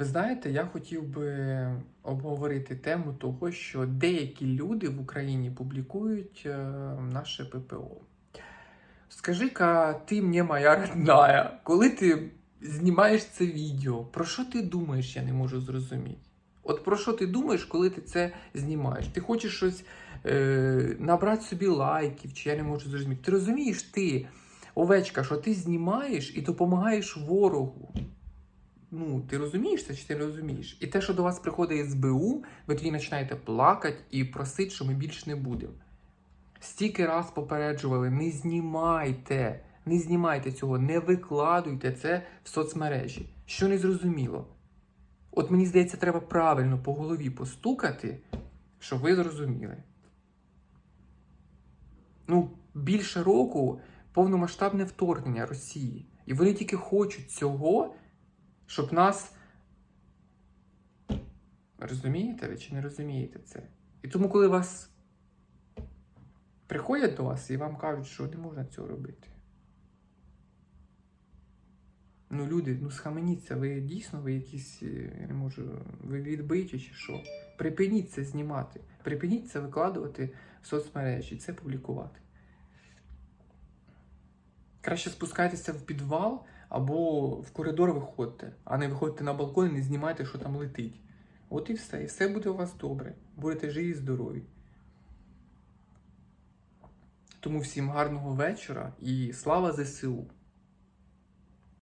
Ви знаєте, я хотів би обговорити тему того, що деякі люди в Україні публікують е, наше ППО. Скажи-ка, ти мені моя родная, коли ти знімаєш це відео, про що ти думаєш, я не можу зрозуміти. От про що ти думаєш, коли ти це знімаєш? Ти хочеш щось е, набрати собі лайків, чи я не можу зрозуміти. Ти розумієш, ти, овечка, що ти знімаєш і допомагаєш ворогу. Ну, ти розумієш це чи ти розумієш? І те, що до вас приходить СБУ, ви тоді починаєте плакати і просити, що ми більше не будемо. Стільки раз попереджували, не знімайте, не знімайте цього, не викладуйте це в соцмережі. Що не зрозуміло? От мені здається, треба правильно по голові постукати, щоб ви зрозуміли. Ну, більше року повномасштабне вторгнення Росії. І вони тільки хочуть цього, щоб нас. Розумієте ви чи не розумієте це? І тому, коли вас приходять до вас і вам кажуть, що не можна цього робити. Ну, люди, ну схаменіться, ви дійсно ви якісь, е, я не можу, ви відбиті чи що. Припиніть це знімати. Припиніть це викладувати в соцмережі, це публікувати. Краще спускайтеся в підвал або в коридор виходьте, а не виходьте на балкон і не знімайте, що там летить. От і все. І все буде у вас добре. Будете живі і здорові. Тому всім гарного вечора і слава ЗСУ!